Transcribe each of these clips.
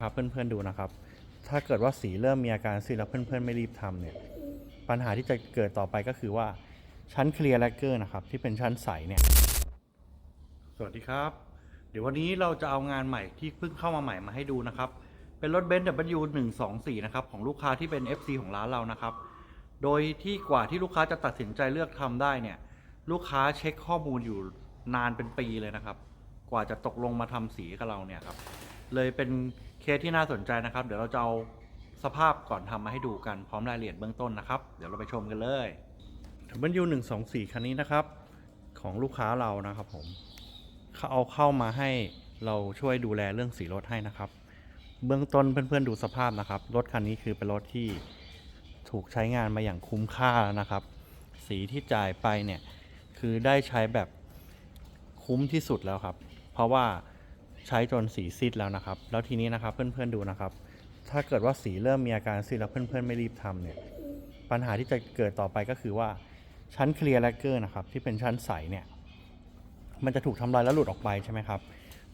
ครับเพื่อนๆดูนะครับ ถ้าเกิดว่าสีเริ่มมีอาการซีดแล้วเพื่อนๆไม่รีบทำเนี่ย ปัญหาที่จะเกิดต่อไปก็คือว่าชั้นเคลียร์แลกเกอร์นะครับที่เป็นชั้นใสเนี่ย สวัสดีครับ เดี๋ยววันนี้เราจะเอางานใหม่ที่เพิ่งเข้ามาใหม่มาให้ดูนะครับ เป็นรถเบนซ์ W124 นะครับของลูกค้าที่เป็น FC ของร้านเรานะครับ โดยที่กว่าที่ลูกค้าจะตัดสินใจเลือกทำได้เนี่ย ลูกค้าเช็คข้อมูลอยู่นานเป็นปีเลยนะครับ กว่าจะตกลงมาทำสีกับเราเนี่ยครับ เลยเป็นเคสที่น่าสนใจนะครับ เดี๋ยวเราจะเอาสภาพก่อนทำมาให้ดูกันพร้อมรายละเอียดเบื้องต้นนะครับ เดี๋ยวเราไปชมกันเลย W 1 2 4 คันนี้นะครับ ของลูกค้าเรานะครับผมเขาเอาเข้ามาให้เราช่วยดูแลเรื่องสีรถให้นะครับ เบื้องต้นเพื่อนๆดูสภาพนะครับ รถคันนี้คือเป็นรถที่ถูกใช้งานมาอย่างคุ้มค่าแล้วนะครับ สีที่จ่ายไปเนี่ยคือได้ใช้แบบคุ้มที่สุดแล้วครับ เพราะว่า ใช้จนสีซีดแล้วนะครับ แล้วทีนี้นะครับเพื่อนๆดูนะครับ ถ้าเกิดว่าสีเริ่มมีอาการซีดแล้วเพื่อนๆไม่รีบทำเนี่ยปัญหาที่จะเกิดต่อไปก็คือว่าชั้นเคลียร์แลกเกอร์นะครับที่เป็นชั้นใสเนี่ยมันจะถูกทำลายแล้วหลุดออกไปใช่ไหมครับ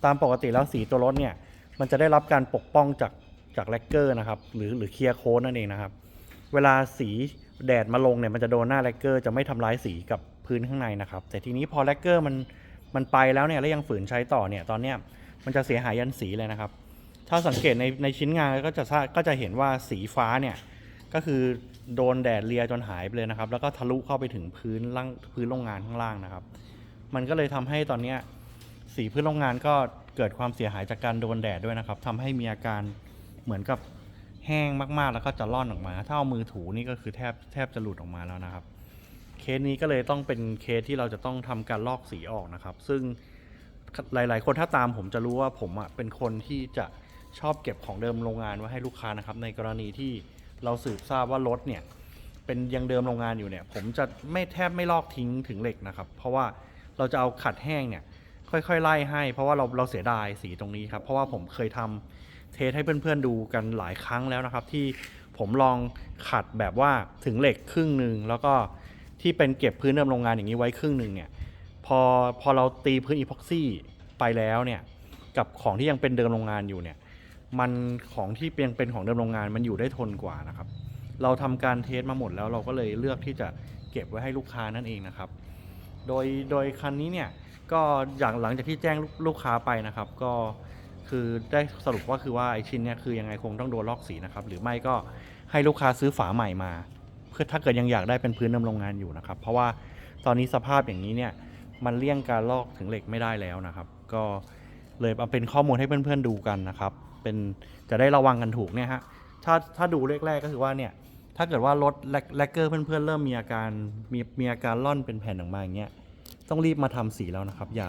ตามปกติแล้วสีตัวรถเนี่ยมันจะได้รับการปกป้องจากจากแลกเกอร์นะครับหรือหรือเคลียร์โค้ดนั่นเองนะครับ เวลาสีแดดมาลงเนี่ยมันจะโดนหน้าแลกเกอร์จะไม่ทำร้ายสีกับพื้นข้างในนะครับ แต่ทีนี้พอแลกเกอร์มันมันไปแล้วเนี่ยแล้วยังฝืนใช้ต่อเนี่ยตอนเนี้ย มันจะเสียหายยันสีเลยนะครับ ถ้าสังเกตในในชิ้นงานก็จะก็จะเห็นว่าสีฟ้าเนี่ยก็คือโดนแดดเลียจนหายไปเลยนะครับ แล้วก็ทะลุเข้าไปถึงพื้นล่างพื้นโรงงานข้างล่างนะครับ มันก็เลยทำให้ตอนนี้สีพื้นโรงงานก็เกิดความเสียหายจากการโดนแดดด้วยนะครับทำให้มีอาการเหมือนกับแห้งมากๆ แล้วก็จะร่อนออกมา ถ้าเอามือถูนี่ก็คือแทบแทบจะหลุดออกมาแล้วนะครับ เคสนี้ก็เลยต้องเป็นเคสที่เราจะต้องทำการลอกสีออกนะครับ ซึ่ง หลาย ๆ คนถ้าตามผมจะรู้ว่าผมอะเป็นคนที่จะชอบเก็บของเดิมโรงงานไว้ให้ลูกค้านะครับ ในกรณีที่เราสืบทราบว่ารถเนี่ยเป็นยังเดิมโรงงานอยู่เนี่ย ผมจะไม่แทบไม่ลอกทิ้งถึงเหล็กนะครับ เพราะว่าเราจะเอาขัดแห้งเนี่ย ค่อย ๆ ไล่ให้ เพราะว่าเราเราเสียดายสีตรงนี้ครับ เพราะว่าผมเคยทำเทสให้เพื่อนๆดูกันหลายครั้งแล้วนะครับ ที่ผมลองขัดแบบว่าถึงเหล็กครึ่งหนึ่งแล้วก็ที่เป็นเก็บพื้นเดิมโรงงานอย่างนี้ไว้ครึ่งหนึ่งเนี่ยพอพอเราตีพื้นอีพ็อกซี่ ไปแล้วเนี่ยกับของที่ยังเป็นเดิมโรงงานอยู่เนี่ยมันของที่ยังเป็นของเดิมโรงงานมันอยู่ได้ทนกว่านะครับ เราทำการเทสมาหมดแล้วเราก็เลยเลือกที่จะเก็บไว้ให้ลูกค้านั่นเองนะครับ โดยโดยคันนี้เนี่ยก็อย่างหลังจากที่แจ้งลูกลูกค้าไปนะครับ ก็คือได้สรุปว่าคือว่าไอชิ้นเนี่ยคือยังไงคงต้องโดนลอกสีนะครับ หรือไม่ก็ให้ลูกค้าซื้อฝาใหม่มา เพื่อถ้าเกิดยังอยากได้เป็นพื้นดำโรงงานอยู่นะครับ เพราะว่าตอนนี้สภาพอย่างนี้เนี่ยมันเลี่ยงการลอกถึงเหล็กไม่ได้แล้วนะครับ ก็เลยเอาเป็นข้อมูลให้เพื่อนๆดูกันนะครับ เป็นจะได้ระวังกันถูกเนี่ยฮะถ้าถ้าดูแรกๆก็คือว่าเนี่ยถ้าเกิดว่ารถแลกเกอร์เพื่อนๆเริ่มมีอาการมีมีอาการล่อนเป็นแผ่นออกมาอย่างเงี้ยต้องรีบมาทำสีแล้วนะครับ อย่า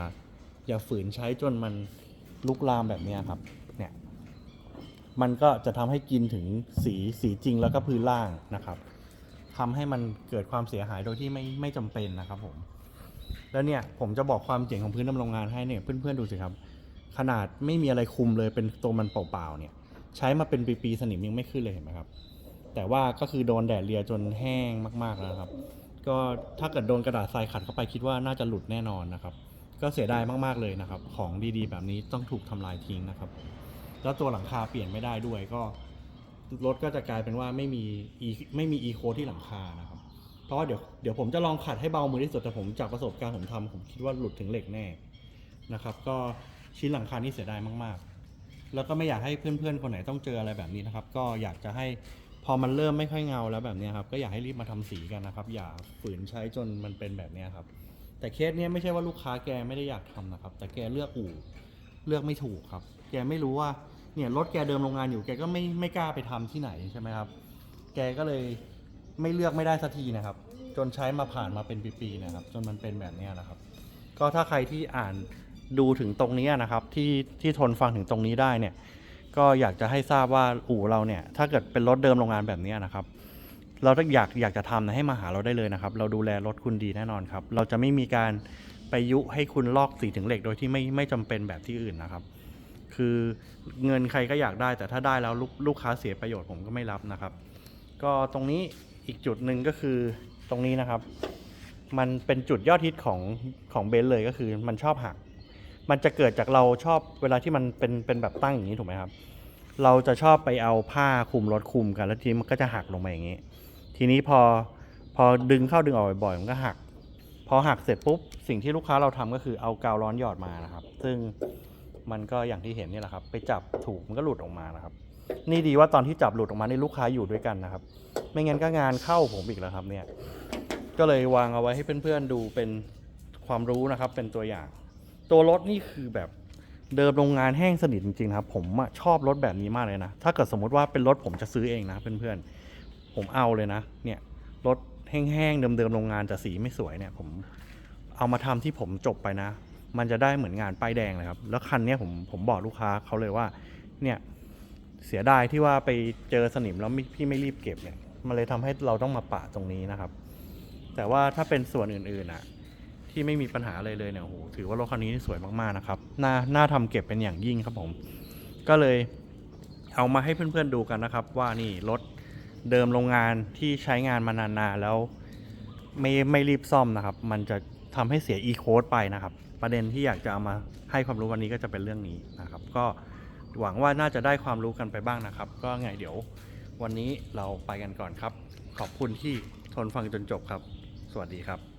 อย่าฝืนใช้จนมันลุกลามแบบเนี้ยครับเนี่ยมันก็จะทำให้กินถึงสีสีจริงแล้วก็พื้นล่างนะครับทำให้มันเกิดความเสียหายโดยที่ไม่ไม่จำเป็นนะครับผม แล้วเนี่ยผมจะบอกความเจ๋งของพื้นดำโรงงานให้เนี่ยเพื่อนๆดูสิครับ ขนาดไม่มีอะไรคุมเลยเป็นตัวมันเปล่าๆเนี่ย ใช้มาเป็นปีๆสนิมยังไม่ขึ้นเลยเห็นไหมครับ แต่ว่าก็คือโดนแดดเลียจนแห้งมากๆแล้วครับ ก็ถ้าเกิดโดนกระดาษทรายขัดเข้าไปคิดว่าน่าจะหลุดแน่นอนนะครับ ก็เสียดายมากๆเลยนะครับ ของดีๆ แบบนี้ต้องถูกทำลายทิ้งนะครับ แล้วตัวหลังคาเปลี่ยนไม่ได้ด้วยก็รถก็จะกลายเป็นว่าไม่มีไม่มี e โคที่หลังคานะครับ เพราะว่าเดี๋ยวเดี๋ยวผมจะลองขัดให้เบามือที่สุดแต่ผมจากประสบการณ์ผมทำผมคิดว่าหลุดถึงเหล็กแน่นะครับ ก็ชิ้นหลังคานี่เสียดายมากๆ แล้วก็ไม่อยากให้เพื่อนๆคนไหนต้องเจออะไรแบบนี้นะครับ ก็อยากจะให้พอมันเริ่มไม่ค่อยเงาแล้วแบบนี้ครับก็อยากให้รีบมาทำสีกันนะครับ อย่าฝืนใช้จนมันเป็นแบบนี้ครับ แต่เคสเนี้ยไม่ใช่ว่าลูกค้าแกไม่ได้อยากทำนะครับ แต่แกเลือกอู่เลือกไม่ถูกครับ แกไม่รู้ว่าเนี่ยรถแกเดิมโรงงานอยู่แกก็ไม่ไม่กล้าไปทำที่ไหนใช่ไหมครับ แกก็เลย ไม่เลือกไม่ได้สักทีนะครับ จนใช้มาผ่านมาเป็นปีๆนะครับ จนมันเป็นแบบนี้นะครับ ก็ถ้าใครที่อ่านดูถึงตรงนี้นะครับ ที่ที่ทนฟังถึงตรงนี้ได้เนี่ย ก็อยากจะให้ทราบว่าอู่เราเนี่ย ถ้าเกิดเป็นรถเดิมโรงงานแบบนี้นะครับ เราถ้าอยากอยากจะทำนะให้มาหาเราได้เลยนะครับ เราดูแลรถคุณดีแน่นอนครับ เราจะไม่มีการไปยุให้คุณลอกสีถึงเหล็กโดยที่ไม่ไม่จำเป็นแบบที่อื่นนะครับ คือเงินใครก็อยากได้แต่ถ้าได้แล้วลูกลูกค้าเสียประโยชน์ผมก็ไม่รับนะครับ ก็ตรงนี้ อีกจุดหนึ่งก็คือตรงนี้นะครับ มันเป็นจุดยอดฮิตของของเบนซ์เลยก็คือมันชอบหัก มันจะเกิดจากเราชอบเวลาที่มันเป็นเป็นแบบตั้งอย่างนี้ถูกไหมครับ เราจะชอบไปเอาผ้าคลุมรถคลุมกันแล้วทีนี้มันก็จะหักลงมาอย่างนี้ ทีนี้พอพอดึงเข้าดึงออกบ่อยๆมันก็หัก พอหักเสร็จปุ๊บสิ่งที่ลูกค้าเราทำก็คือเอากาวร้อนหยอดมานะครับ ซึ่งมันก็อย่างที่เห็นนี่แหละครับ ไปจับถูกมันก็หลุดออกมานะครับ นี่ดีว่าตอนที่จับหลุดออกมาในลูกค้าอยู่ด้วยกันนะครับ ไม่งั้นก็งานเข้าผมอีกแล้วครับเนี่ย ก็เลยวางเอาไว้ให้เพื่อนๆดูเป็นความรู้นะครับ เป็นตัวอย่าง ตัวรถนี่คือแบบเดิมโรงงานแห้งสนิทจริงๆครับผมชอบรถแบบนี้มากเลยนะ ถ้าเกิดสมมติว่าเป็นรถผมจะซื้อเองนะเพื่อนๆ ผมเอาเลยนะ เนี่ยรถแห้งๆเดิมๆโรงงานแต่สีไม่สวยเนี่ย ผมเอามาทำที่ผมจบไปนะ มันจะได้เหมือนงานป้ายแดงเลยครับ แล้วคันนี้ผมผมบอกลูกค้าเขาเลยว่า เนี่ยเสียดายที่ว่าไปเจอสนิมแล้วพี่ไม่รีบเก็บเนี่ย มันเลยทำให้เราต้องมาปะตรงนี้นะครับ แต่ว่าถ้าเป็นส่วนอื่นๆอะ ที่ไม่มีปัญหาอะไรเลยเนี่ยโอ้โหถือว่ารถคันนี้สวยมากๆนะครับน่าน่าทำเก็บเป็นอย่างยิ่งครับผม ก็เลยเอามาให้เพื่อนๆดูกันนะครับ ว่านี่รถเดิมโรงงานที่ใช้งานมานานๆแล้วไม่ไม่รีบซ่อมนะครับ มันจะทำให้เสีย e code ไปนะครับ ประเด็นที่อยากจะเอามาให้ความรู้วันนี้ก็จะเป็นเรื่องนี้นะครับ ก็หวังว่าน่าจะได้ความรู้กันไปบ้างนะครับ ก็ไงเดี๋ยว วันนี้เราไปกันก่อนครับ ขอบคุณที่ทนฟังจนจบครับ สวัสดีครับ